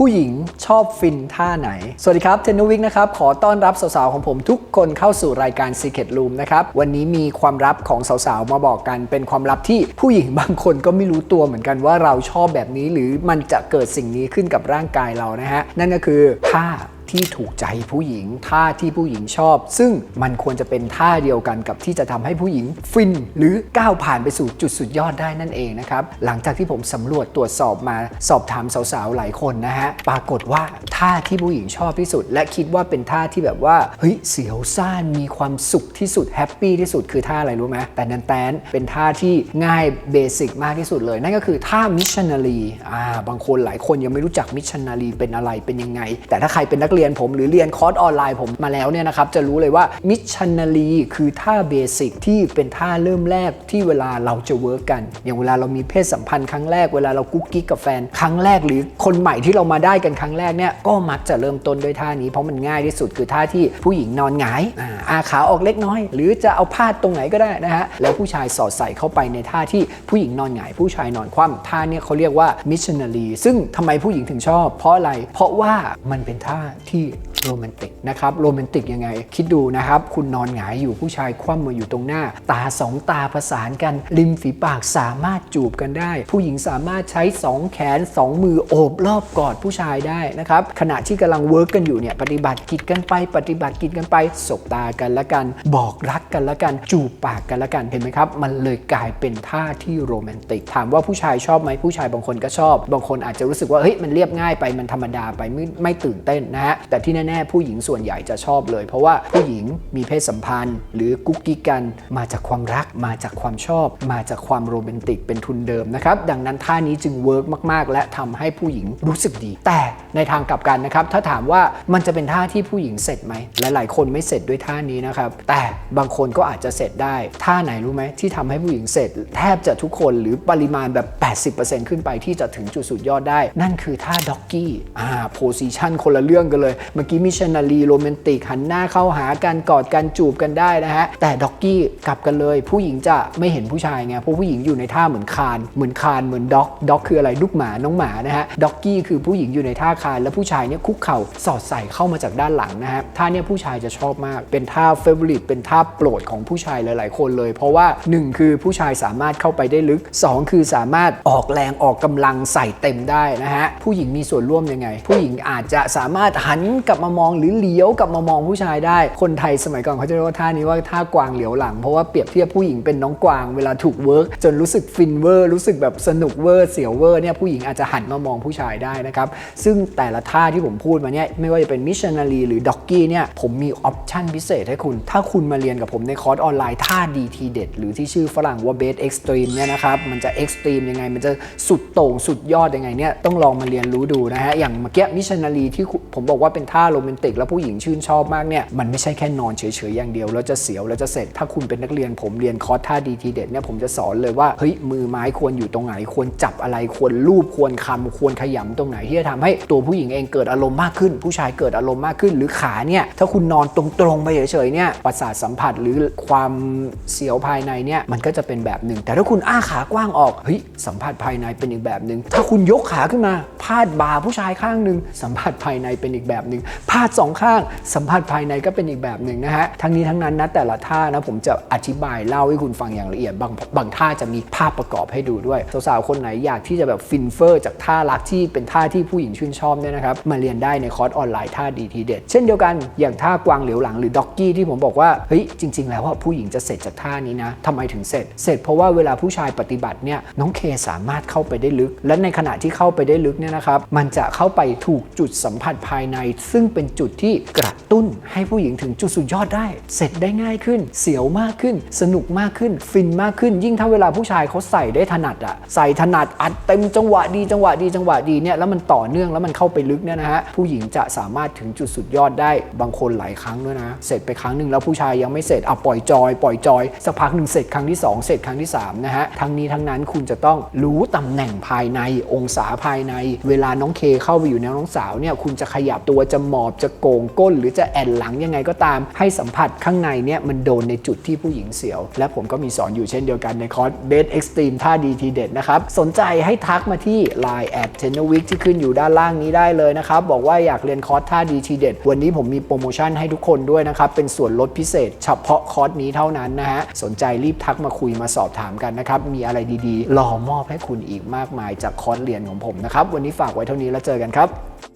ผู้หญิงชอบฟินท่าไหน สวัสดีครับ เทนนวิกนะครับ ขอต้อนรับสาวๆ ของผมทุกคนเข้าสู่รายการ Secret Room นะครับ วันนี้มีความลับของสาวๆ มาบอกกัน เป็นความลับที่ผู้หญิงบางคนก็ไม่รู้ตัวเหมือนกันว่าเราชอบแบบนี้ หรือมันจะเกิดสิ่งนี้ขึ้นกับร่างกายเรานะฮะ นั่นก็คือท่า ที่ถูกใจผู้หญิง ท่าที่ผู้หญิงชอบ ซึ่งมันควรจะเป็นท่าเดียวกันกับที่จะทำให้ผู้หญิงฟิน หรือก้าวผ่านไปสู่จุดสุดยอดได้นั่นเองนะครับ หลังจากที่ผมสำรวจตรวจสอบมาสอบถามสาวๆหลายคนนะฮะ ปรากฏว่าท่าที่ผู้หญิงชอบที่สุด และคิดว่าเป็นท่าที่แบบว่าเฮ้ยเสียวซ่านมีความสุขที่สุดแฮปปี้ที่สุดคือท่าอะไรรู้ไหมแต่นันแตนเป็นท่าที่ง่ายเบสิกมากที่สุดเลย นั่นก็คือท่ามิชชันนารีอ่าบางคนหลายคนยังไม่รู้จักมิชชันนารีเป็นอะไรเป็นยังไง แต่ถ้าใครเป็นนักเรียนผมหรือเรียนคอร์สออนไลน์ผมมาแล้วเนี่ยนะครับจะรู้เลยว่ามิชชันนารีคือท่าเบสิกที่เป็นท่าเริ่มแรกที่เวลาเราจะเวิร์กกัน อย่างเวลาเรามีเพศสัมพันธ์ครั้งแรกเวลาเรากุ๊กกิ๊กกับแฟนครั้งแรกหรือคนใหม่ที่เรามาได้กันครั้งแรกเนี่ยก็มักจะเริ่มต้นด้วยท่านี้เพราะมันง่ายที่สุดคือท่าที่ผู้หญิงนอนหงายอ่าขาออกเล็กน้อย หรือจะเอาพาดตรงไหนก็ได้นะฮะแล้วผู้ชายสอดใส่เข้าไปในท่าที่ผู้หญิงนอนหงาย ผู้ชายนอนคว่ำท่าเนี่ยเขาเรียกว่ามิชชันนารีซึ่งทำไมผู้หญิงถึงชอบ เพราะอะไรเพราะว่ามันเป็นท่าที่ โรแมนติกนะครับโรแมนติกยังไง คิดดูนะครับ คุณนอนหงายอยู่ผู้ชายคว่ำมาอยู่ตรงหน้า ตาสองตาประสานกันริมฝีปากสามารถจูบกันได้ ผู้หญิงสามารถใช้ 2 แขน 2 มือโอบรอบกอดผู้ชายได้นะครับขณะที่กำลังเวิร์กกันอยู่เนี่ยปฏิบัติกิจกันไป ปฏิบัติกิจกันไปสบตากันละกัน บอกรักกันละกัน จูบปากกันละกันเห็นไหมครับ มันเลยกลายเป็นท่าที่โรแมนติก ถามว่าผู้ชายชอบไหมผู้ชายบางคนก็ชอบ บางคนอาจจะรู้สึกว่าเฮ้ยมันเรียบง่ายไปมันธรรมดาไปไม่ไม่ตื่นเต้นนะฮะแต่ที่แน่ๆ ผู้หญิงส่วนใหญ่จะชอบเลย เพราะว่าผู้หญิงมีเพศสัมพันธ์ หรือกุ๊กกิ๊กกันมาจากความรัก มาจากความชอบ มาจากความโรแมนติกเป็นทุนเดิมนะครับ ดังนั้นท่านี้จึงเวิร์กมากๆ และทำให้ผู้หญิงรู้สึกดี แต่ในทางกลับกันนะครับ ถ้าถามว่ามันจะเป็นท่าที่ผู้หญิงเสร็จไหมหลายๆ คนไม่เสร็จด้วยท่านี้นะครับ แต่บางคนก็อาจจะเสร็จได้ ท่าไหนรู้ไหมที่ทำให้ผู้หญิงเสร็จ แทบจะทุกคนหรือปริมาณแบบ 80%ขึ้นไปที่จะถึงจุดสุดยอดได้ นั่นคือท่าด็อกกี้อ่าโพซิชันคนละเรื่องกันเลยเมื่อกี้มิชชันารีโรแมนติกหันหน้าเข้าหากันกอดกันจูบกันได้นะฮะ แต่ด็อกกี้กลับกันเลย ผู้หญิงจะไม่เห็นผู้ชายไงเพราะผู้หญิงอยู่ในท่าเหมือนคานเหมือนคานเหมือนด็อกด็อกคืออะไรลูกหมาน้องหมานะฮะด็อกกี้คือผู้หญิงอยู่ในท่าคานแล้วผู้ชายเนี่ยคุกเข่าสอดใส่เข้ามาจากด้านหลังนะฮะท่าเนี่ยผู้ชายจะชอบมากเป็นท่าเฟเวอริตเป็นท่าโปรดของผู้ชายหลาย ๆ คนเลย เพราะว่า 1 คือผู้ชายสามารถเข้าไปได้ลึก 2 คือสามารถออกแรงออกกำลังใส่เต็มได้นะฮะผู้หญิงมีส่วนร่วมยังไง ผู้หญิงอาจจะสามารถหันกลับมามองหรือเลี้ยวกลับมามองผู้ชายได้ คนไทยสมัยก่อนเขาจะเรียกว่าท่านี้ว่าท่ากวางเหลียวหลัง เพราะว่าเปรียบเทียบผู้หญิงเป็นน้องกวางเวลาถูกเวิร์กจนรู้สึกฟินเวอร์รู้สึกแบบสนุกเวอร์เสียวเวอร์เนี่ยผู้หญิงอาจจะหันมามองผู้ชายได้นะครับซึ่งแต่ละท่าที่ผมพูดมาเนี่ยไม่ว่าจะเป็นมิชชันนารีหรือด็อกกี้เนี่ยผมมีออปชั่นพิเศษให้คุณ ถ้าคุณมาเรียนกับผมในคอร์สออนไลน์ท่าดีทีเด็ดหรือที่ชื่อฝรั่งว่าเบสเอ็กซ์ตรีมเนี่ยนะครับมันจะเอ็กซ์ตรีมยังไง มันจะสุดโต่งสุดยอดยังไงเนี่ยต้องลองมาเรียนรู้ดูนะฮะอย่างเมื่อกี้มิชชันนารีที่ผมบอกว่าเป็นท่าโรแมนติก แล้วผู้หญิงชื่นชอบมากเนี่ยมันไม่ใช่แค่นอนเฉยๆอย่างเดียวแล้วจะเสียวแล้วจะเสร็จ ถ้าคุณเป็นนักเรียนผมเรียนคอร์สท่าดีทีเด็ดเนี่ยผมจะสอนเลยว่าเฮ้ยมือไม้ควรอยู่ตรงไหน ควรจับอะไรควรลูบควรคำควรขยำตรงไหนที่จะทำให้ตัวผู้หญิงเองเกิดอารมณ์มากขึ้น ผู้ชายเกิดอารมณ์มากขึ้น หรือขาเนี่ยถ้าคุณนอนตรงๆไปเฉยๆเนี่ยประสาทสัมผัสหรือความเสียวภายในเนี่ยมันก็จะเป็นแบบหนึ่ง แต่ถ้าคุณอ้าขากว้างออกเฮ้ยสัมผัสภายในเป็นอีกแบบหนึ่งถ้าคุณยกขาขึ้นมาพาดบ่าผู้ชายข้างหนึ่งสัมผัสภายในเป็นอีกแบบหนึ่งพาดสองข้าง สัมผัสภายในก็เป็นอีกแบบหนึ่งนะฮะ ทั้งนี้ทั้งนั้นนะแต่ละท่านะผมจะอธิบายเล่าให้คุณฟังอย่างละเอียด บางบางท่าจะมีภาพประกอบให้ดูด้วย สาวๆ คนไหนอยากที่จะแบบฟินเฟอร์จากท่ารักที่เป็นท่าที่ผู้หญิงชื่นชอบเนี่ยนะครับมาเรียนได้ในคอร์สออนไลน์ท่าดีทีเด็ด เช่นเดียวกันอย่างท่ากวางเหลียวหลังหรือด็อกกี้ที่ผมบอกว่าเฮ้ยจริง ๆ แล้วว่าผู้หญิงจะเสร็จจากท่านี้นะทำไมถึงเสร็จ เสร็จเพราะว่าเวลาผู้ชายปฏิบัติเนี่ยน้องเคสามารถเข้าไปได้ลึก และในขณะที่เข้าไปได้ลึกเนี่ยนะครับมันจะเข้าไปถูกจุดสัมผัสภายใน ซึ่งเป็นจุดที่กระตุ้นให้ผู้หญิงถึงจุดสุดยอดได้ เสร็จได้ง่ายขึ้น เสียวมากขึ้น สนุกมากขึ้น ฟินมากขึ้น ยิ่งถ้าเวลาผู้ชายเขาใส่ได้ถนัดอะใส่ถนัดอัดเต็มจังหวะดีจังหวะดีจังหวะดีเนี่ยแล้วมันต่อเนื่องแล้วมันเข้าไปลึกเนี่ยนะฮะผู้หญิงจะสามารถถึงจุดสุดยอดได้บางคนหลายครั้งด้วยนะ เสร็จไปครั้งหนึ่งแล้วผู้ชายยังไม่เสร็จอะปล่อยจอยปล่อยจอยสักพักหนึ่งเสร็จครั้งที่สองเสร็จครั้งที่สามนะฮะทั้งนี้ทั้งนั้นคุณจะต้องรู้ตำแหน่งภายในองศาภายใน เวลาน้องเคเข้าไปอยู่ในน้องสาวเนี่ยคุณจะขยับตัวจะหมอบจะโกงก้น หรือจะแอนหลังยังไงก็ตาม ให้สัมผัสข้างในเนี่ยมันโดนในจุดที่ผู้หญิงเสียว และผมก็มีสอนอยู่เช่นเดียวกันในคอร์สเบสเอ็กซ์ตรีมท่าดีทีเด็ดนะครับ สนใจให้ทักมาที่ Line แอดเทนเนอร์วิกที่ขึ้นอยู่ด้านล่างนี้ได้เลยนะครับ บอกว่าอยากเรียนคอร์สท่าดีทีเด็ดวันนี้ผมมีโปรโมชั่นให้ทุกคนด้วยนะครับ เป็นส่วนลดพิเศษ เฉพาะคอร์สนี้เท่านั้นนะฮะสนใจรีบทักมาคุยมาสอบถามกันนะครับมีอะไรดีๆรอมอบให้คุณอีกมากมายจากคอร์สเรียนของผมนะครับวันนี้ฝากไว้เท่านี้แล้วเจอกันครับ